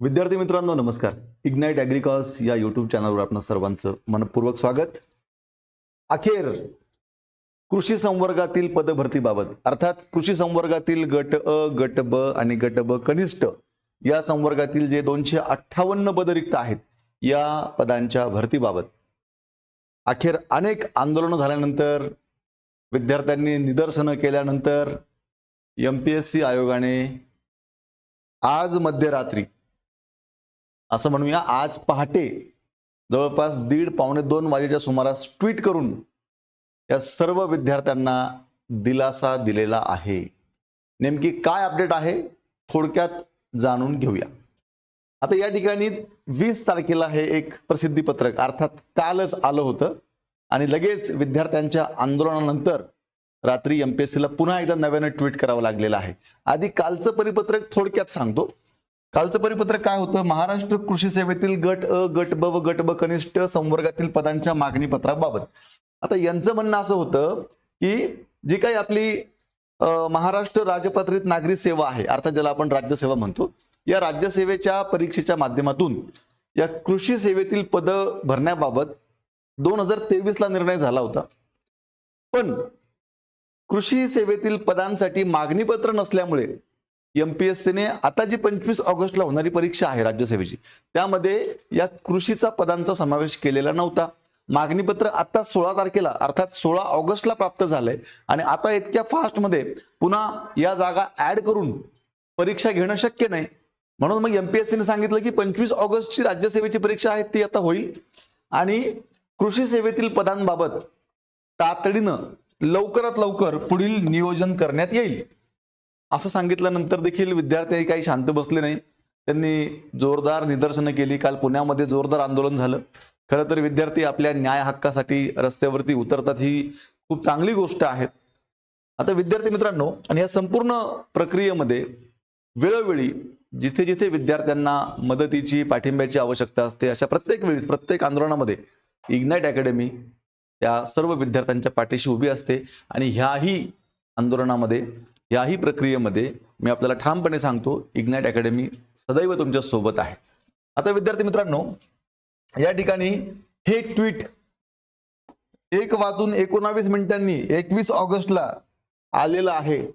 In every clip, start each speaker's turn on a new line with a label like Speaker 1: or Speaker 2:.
Speaker 1: विद्यार्थी मित्रांनो नमस्कार. इग्नाइट ॲग्रिकॉस या यूट्यूब चॅनलवर आपण सर्वांचं मनपूर्वक स्वागत. अखेर कृषी संवर्गातील पदभरतीबाबत अर्थात कृषी संवर्गातील गट अ गट ब आणि गट ब कनिष्ठ या संवर्गातील जे दोनशे अठ्ठावन्न पद रिक्त आहेत या पदांच्या भरतीबाबत अखेर अनेक आंदोलनं झाल्यानंतर विद्यार्थ्यांनी निदर्शनं केल्यानंतर एम पी एस सी आयोगाने आज मध्यरात्री असं म्हणूया आज पहाटे जवळपास दीड पावणे दोन वाजेच्या सुमारास ट्विट करून या सर्व विद्यार्थ्यांना दिलासा दिलेला आहे. नेमकी काय अपडेट आहे थोडक्यात जाणून घेऊया. आता या ठिकाणी वीस तारखेला हे एक प्रसिद्धी पत्रक अर्थात कालच आलं होतं आणि लगेच विद्यार्थ्यांच्या आंदोलनानंतर रात्री एम पी एस सीला पुन्हा एकदा नव्यानं ट्विट करावं लागलेलं आहे. आधी कालचं परिपत्रक थोडक्यात सांगतो. कालचं परिपत्रक काय होतं? महाराष्ट्र कृषी सेवेतील गट अ गट ब व गट ब कनिष्ठ संवर्गातील पदांच्या मागणी पत्राबाबत आता यांचं म्हणणं असं होतं की जी काही आपली महाराष्ट्र राजपत्रित नागरी सेवा आहे अर्थात ज्याला आपण राज्यसेवा म्हणतो या राज्यसेवेच्या परीक्षेच्या माध्यमातून या कृषी सेवेतील पद भरण्याबाबत दोन हजार तेवीसला निर्णय झाला होता. पण कृषी सेवेतील पदांसाठी एम पी एस एमपीएससीने आता जी पंचवीस ऑगस्टला होणारी परीक्षा आहे राज्यसेवेची त्यामध्ये या कृषीचा पदांचा समावेश केलेला नव्हता. मागणीपत्र आता सोळा तारखेला अर्थात सोळा ऑगस्टला प्राप्त झालंय आणि आता इतक्या फास्टमध्ये पुन्हा या जागा ऍड करून परीक्षा घेणं शक्य नाही. म्हणून मग एमपीएससीने सांगितलं की पंचवीस ऑगस्टची राज्यसेवेची परीक्षा आहे ती आता होईल. आणि कृषी सेवेतील पदांबाबत तातडीनं लवकरात लवकर पुढील नियोजन करण्यात येईल. असं सांगितल्यानंतर देखील विद्यार्थी काही शांत बसले नाही त्यांनी जोरदार निदर्शनं केली. काल पुण्यामध्ये जोरदार आंदोलन झालं. खरं तर विद्यार्थी आपल्या न्याय हक्कासाठी रस्त्यावरती उतरतात ही खूप चांगली गोष्ट आहे. आता विद्यार्थी मित्रांनो आणि या संपूर्ण प्रक्रियेमध्ये वेळोवेळी जिथे जिथे विद्यार्थ्यांना मदतीची पाठिंब्याची आवश्यकता असते अशा प्रत्येक वेळेस प्रत्येक आंदोलनामध्ये इग्नाइट अकॅडमी त्या सर्व विद्यार्थ्यांच्या पाठीशी उभी असते. आणि ह्याही आंदोलनामध्ये याही प्रक्रियेमध्ये मी आपल्याला ठामपणे सांगतो इग्नाइट अकॅडमी सदैव तुमच्यासोबत आहे. आता विद्यार्थी मित्रांनो या ठिकाणी हे ट्विट एक वाजून एकोणावीस मिनिटांनी एकवीस ऑगस्टला आलेलं आहे.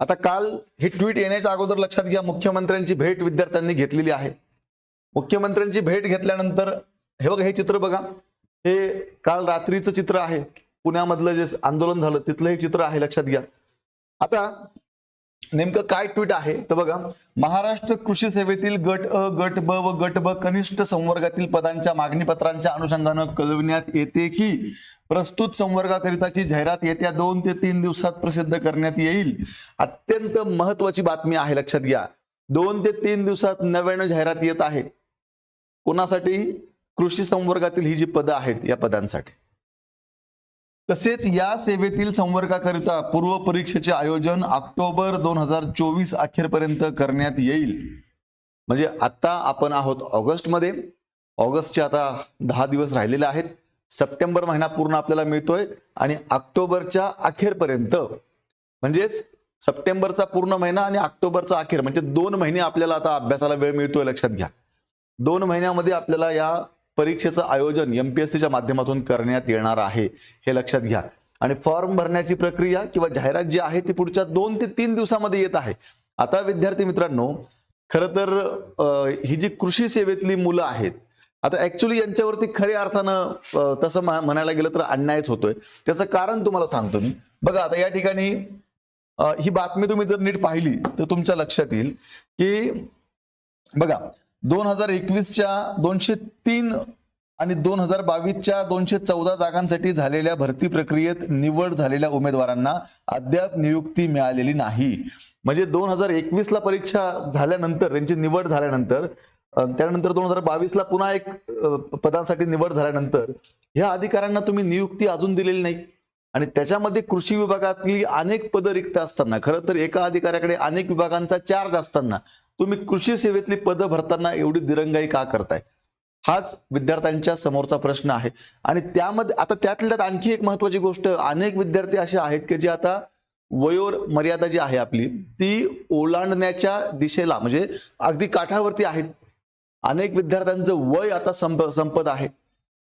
Speaker 1: आता काल हे ट्विट येण्याच्या अगोदर लक्षात घ्या मुख्यमंत्र्यांची भेट विद्यार्थ्यांनी घेतलेली आहे. मुख्यमंत्र्यांची भेट घेतल्यानंतर हे बघा हे चित्र बघा. हे काल रात्रीचं चित्र आहे. पुण्यामधलं जे आंदोलन झालं तिथलं हे चित्र आहे लक्षात घ्या. आता नेमकं काय ट्विट आहे? तर बघा महाराष्ट्र कृषी सेवेतील गट अ गट ब व गट ब कनिष्ठ संवर्गातील पदांच्या मागणी पत्रांच्या अनुषंगानं कळविण्यात येते की प्रस्तुत संवर्गाकरिताची जाहिरात येत्या दोन ते तीन दिवसात प्रसिद्ध करण्यात येईल? अत्यंत महत्वाची बातमी आहे लक्षात घ्या. दोन ते तीन दिवसात नव्यानं जाहिरात येत आहे. कोणासाठी? कृषी संवर्गातील ही जी पदं आहेत या पदांसाठी. तसेच या सेवेतील संवर्गाकरिता पूर्व परीक्षेचे आयोजन ऑक्टोबर दोन हजार चोवीस अखेरपर्यंत करण्यात येईल. म्हणजे आता आपण आहोत ऑगस्टमध्ये. ऑगस्टचे आता दहा दिवस राहिलेले आहेत. सप्टेंबर महिना पूर्ण आपल्याला मिळतोय आणि ऑक्टोबरच्या अखेरपर्यंत. म्हणजेच सप्टेंबरचा पूर्ण महिना आणि ऑक्टोबरचा अखेर. म्हणजे दोन महिने आपल्याला आता अभ्यासाला वेळ मिळतोय लक्षात घ्या. दोन महिन्यामध्ये आपल्याला या परीक्षेचं आयोजन एम पी एस सीच्या माध्यमातून करण्यात येणार आहे हे लक्षात घ्या. आणि फॉर्म भरण्याची प्रक्रिया किंवा जाहिरात जी आहे ती पुढच्या दोन ते तीन दिवसामध्ये येत आहे. आता विद्यार्थी मित्रांनो खरं तर ही जी कृषी सेवेतली मुलं आहेत आता ऍक्च्युली यांच्यावरती खऱ्या अर्थानं तसं म्हणायला गेलं तर अन्यायच होतोय. त्याचं कारण तुम्हाला सांगतो मी. बघा आता या ठिकाणी ही बातमी तुम्ही जर नीट पाहिली तर तुमच्या लक्षात येईल की बघा दोन हजार एकवीसच्या दोनशे तीन आणि दोन हजार बावीसच्या दोनशे चौदा जागांसाठी झालेल्या भरती प्रक्रियेत निवड झालेल्या उमेदवारांना अद्याप नियुक्ती मिळालेली नाही. म्हणजे दोन हजार एकवीसला परीक्षा झाल्यानंतर त्यांची निवड झाल्यानंतर त्यानंतर दोन हजार बावीसला पुन्हा एक पदांसाठी निवड झाल्यानंतर ह्या अधिकाऱ्यांना तुम्ही नियुक्ती अजून दिलेली नाही. आणि त्याच्यामध्ये कृषी विभागातली अनेक पदं रिक्त असताना खरं तर एका अधिकाऱ्याकडे अनेक विभागांचा चार्ज असताना तुम्ही कृषी सेवेतली पदं भरताना एवढी दिरंगाई का करताय? हाच विद्यार्थ्यांच्या समोरचा प्रश्न आहे. आणि त्यामध्ये आता त्यातल्या त्यात आणखी एक महत्वाची गोष्ट अनेक विद्यार्थी असे आहेत की जे आता वयोर मर्यादा जी आहे आपली ती ओलांडण्याच्या दिशेला म्हणजे अगदी काठावरती आहेत. अनेक विद्यार्थ्यांचं वय आता संप संपत आहे.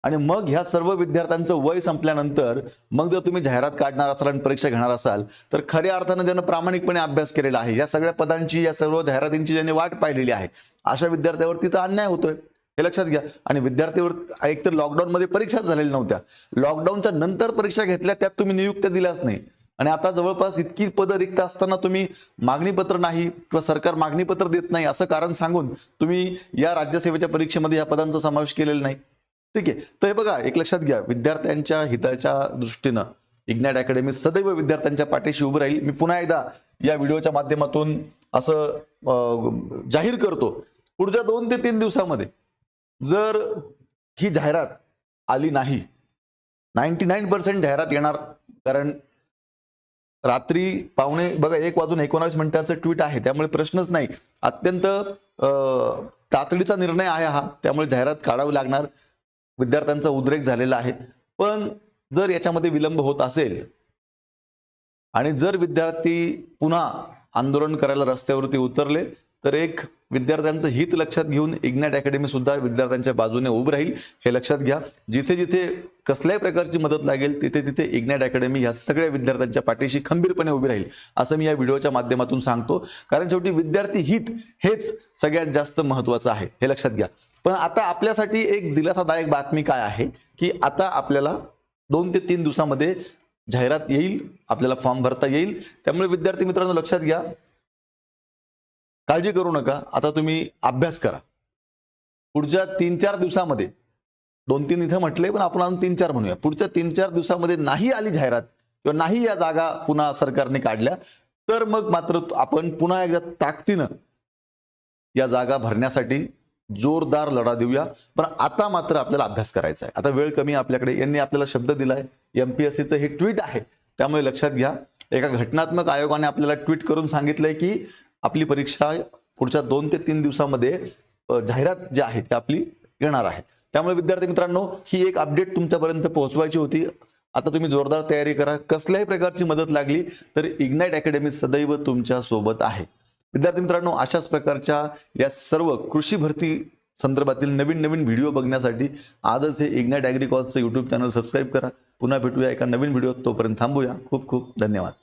Speaker 1: आणि मग ह्या सर्व विद्यार्थ्यांचं वय संपल्यानंतर मग जर तुम्ही जाहिरात काढणार असाल आणि परीक्षा घेणार असाल तर खऱ्या अर्थानं ज्यानं प्रामाणिकपणे अभ्यास केलेला आहे या सगळ्या पदांची या सर्व जाहिरातींची ज्यांनी वाट पाहिलेली आहे अशा विद्यार्थ्यावरती तर अन्याय होतोय. हे लक्षात घ्या. आणि विद्यार्थीवर एक तर लॉकडाऊनमध्ये परीक्षाच झालेल्या नव्हत्या. लॉकडाऊनच्या नंतर परीक्षा घेतल्या त्यात तुम्ही नियुक्त्या दिल्याच नाही. आणि आता जवळपास इतकी पदं रिक्त असताना तुम्ही मागणीपत्र नाही किंवा सरकार मागणीपत्र देत नाही असं कारण सांगून तुम्ही या राज्यसेवेच्या परीक्षेमध्ये या पदांचा समावेश केलेला नाही. ठीक आहे. तर हे बघा एक लक्षात घ्या. विद्यार्थ्यांच्या हिताच्या दृष्टीनं इग्नॅट अकॅडमी सदैव विद्यार्थ्यांच्या पाठीशी उभं राहील. मी पुन्हा एकदा या व्हिडिओच्या माध्यमातून असं जाहीर करतो. पुढच्या दोन ते तीन दिवसामध्ये जर ही जाहिरात आली नाही नाईन्टी नाईन पर्सेंट जाहिरात येणार. कारण रात्री पावणे बघा एक वाजून एकोणावीस मिनिटाचं ट्विट आहे त्यामुळे प्रश्नच नाही. अत्यंत तातडीचा निर्णय आहे हा. त्यामुळे जाहिरात काढावी लागणार. विद्यार्थ्यांचा उद्रेक झालेला आहे. पण जर याच्यामध्ये विलंब होत असेल आणि जर विद्यार्थी पुन्हा आंदोलन करायला रस्त्यावरती उतरले तर एक विद्यार्थ्यांचं हित लक्षात घेऊन इग्नॅट अकॅडमी सुद्धा विद्यार्थ्यांच्या बाजूने उभं राहील हे लक्षात घ्या. जिथे जिथे कसल्याही प्रकारची मदत लागेल तिथे तिथे इग्नॅट अकॅडमी ह्या सगळ्या विद्यार्थ्यांच्या पाठीशी खंबीरपणे उभी राहील असं मी या व्हिडिओच्या माध्यमातून सांगतो. कारण शेवटी विद्यार्थी हित हेच सगळ्यात जास्त महत्वाचं आहे हे लक्षात घ्या. पण आता आपल्यासाठी एक दिलासादायक बातमी काय आहे की आता आपल्याला दोन ते तीन दिवसामध्ये जाहिरात येईल आपल्याला फॉर्म भरता येईल. त्यामुळे विद्यार्थी मित्रांनो लक्षात घ्या काळजी करू नका. आता तुम्ही अभ्यास करा. पुढच्या तीन चार दिवसामध्ये दोन तीन इथं म्हटले पण आपण अजून तीन चार म्हणूया. पुढच्या तीन चार दिवसामध्ये नाही आली जाहिरात किंवा नाही या जागा पुन्हा सरकारने काढल्या तर मग मात्र आपण पुन्हा एकदा ताकदीनं या जागा भरण्यासाठी जोरदार लढा देऊया. पण आता मात्र आपल्याला अभ्यास करायचा आहे. आता वेळ कमी आपल्याकडे. यांनी आपल्याला शब्द दिलाय. एमपीएससीचं हे ट्विट आहे. त्यामुळे लक्षात घ्या. एका घटनात्मक आयोगाने आपल्याला ट्विट करून सांगितलंय की आपली परीक्षा पुढच्या दोन ते तीन दिवसामध्ये जाहिरात जी आहे ती आपली येणार आहे. त्यामुळे विद्यार्थी मित्रांनो ही एक अपडेट तुमच्यापर्यंत पोहोचवायची होती. आता तुम्ही जोरदार तयारी करा. कसल्याही प्रकारची मदत लागली तर इग्नाइट अकॅडमी सदैव तुमच्यासोबत आहे. विद्यार्थी मित्रांनो अशाच प्रकारच्या या सर्व कृषी भरती संदर्भातील नवीन नवीन व्हिडिओ बघण्यासाठी आजच हे इग्नाइट ॲग्रिकॉलचं यूट्यूब चॅनल सबस्क्राईब करा. पुन्हा भेटूया एका नवीन व्हिडिओ तोपर्यंत थांबूया. खूप खूप धन्यवाद.